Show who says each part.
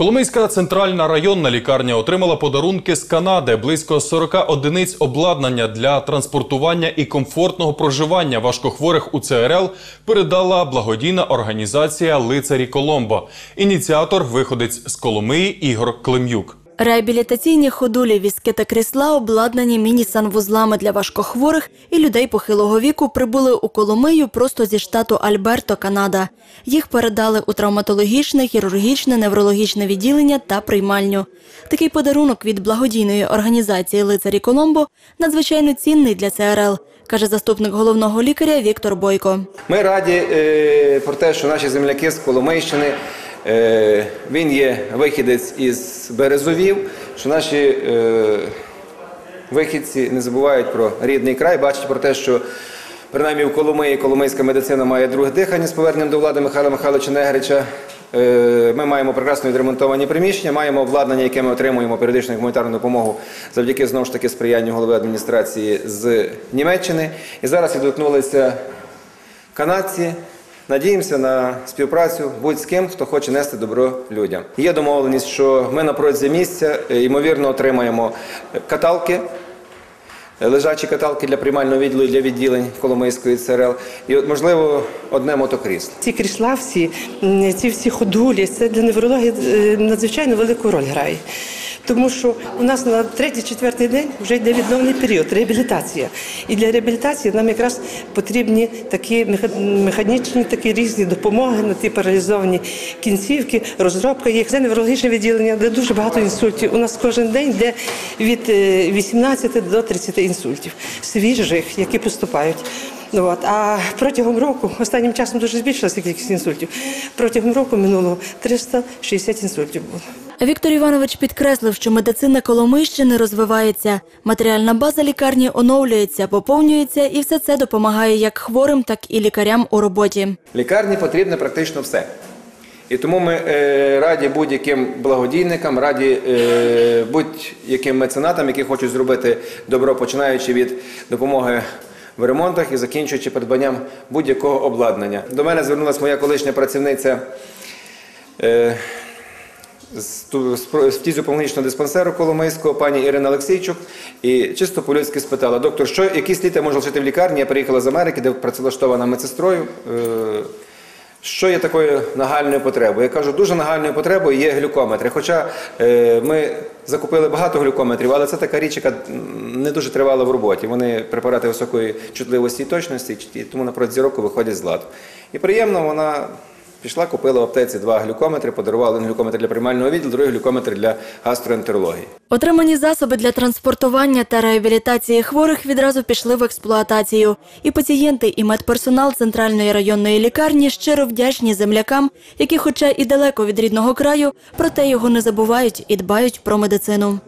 Speaker 1: Коломийська центральна районна лікарня отримала подарунки з Канади близько 40 одиниць обладнання для транспортування і комфортного проживання важкохворих у ЦРЛ передала благодійна організація Лицарі Коломбо. Ініціатор виходець з Коломиї Ігор Клим'юк.
Speaker 2: Реабілітаційні ходулі, візки та крісла обладнані міні-санвузлами для важкохворих і людей похилого віку прибули у Коломию просто зі штату Альберто, Канада. Їх передали у травматологічне, хірургічне, неврологічне відділення та приймальню. Такий подарунок від благодійної організації Лицарі Коломбо надзвичайно цінний для ЦРЛ, каже заступник головного лікаря Віктор Бойко.
Speaker 3: Ми раді е, про те, що наші земляки з Коломийщини, він є вихідець із Березовів, що наші е, вихідці не забувають про рідний край, бачать про те, що принаймні в Коломиї коломийська медицина має друге дихання з поверненням до влади Михайла Михайловича Негрича. Е, Ми маємо прекрасно відремонтовані приміщення, маємо обладнання, яке ми отримуємо періодичну гуманітарну допомогу завдяки знову ж таки сприянню голови адміністрації з Німеччини. І зараз відгукнулися канадці. Надіємося на співпрацю будь з ким, хто хоче нести добро людям. Є домовленість, що ми на протязі місяця е, ймовірно отримаємо каталки, е, лежачі каталки для приймального відділу для відділень Коломийської ЦРЛ, і можливо одне мотокрісло.
Speaker 4: Ці крісла всі, ці всі ходулі, це для неврології е, надзвичайно велику роль грає. Тому що у нас на третій-четвертий день вже йде відновний період, реабілітація. І для реабілітації нам якраз потрібні такі меха- механічні, такі різні допомоги на ті паралізовані кінцівки, розробка їх. Це неврологічне відділення, де дуже багато інсультів. У нас кожен день йде від е, 18 до 30 інсультів, свіжих, які поступають. Ну, от. А протягом року, останнім часом дуже збільшилася кількість інсультів. Протягом року минулого 360 інсультів було.
Speaker 2: Віктор Іванович підкреслив, що медицина Коломийщини розвивається. Матеріальна база лікарні оновлюється, поповнюється, і все це допомагає як хворим, так і лікарям у роботі.
Speaker 3: Лікарні потрібне практично все. І тому ми е, раді будь-яким благодійникам, раді е, будь-яким меценатам, які хочуть зробити добро, починаючи від допомоги в ремонтах і закінчуючи придбанням будь-якого обладнання. До мене звернулася моя колишня працівниця. Е, з фтізіопульмонічного диспансеру Коломийського, пані Ірина Олексійчук, і чисто по-людськи спитала, доктор, що, які сліти можу лишити в лікарні? Я приїхала з Америки, де працевлаштована медсестрою. Що є такою нагальною потребою? Я кажу, дуже нагальною потребою є глюкометри. Хоча е, ми закупили багато глюкометрів, але це така річ, яка не дуже тривала в роботі. Вони препарати високої чутливості і точності, і тому на зіроку виходять з ладу. І приємно вона пішла, купила в аптеці два глюкометри, подарувала один глюкометр для приймального відділу, другий глюкометр для гастроентерології.
Speaker 2: Отримані засоби для транспортування та реабілітації хворих відразу пішли в експлуатацію. І пацієнти, і медперсонал центральної районної лікарні щиро вдячні землякам, які, хоча і далеко від рідного краю, проте його не забувають і дбають про медицину.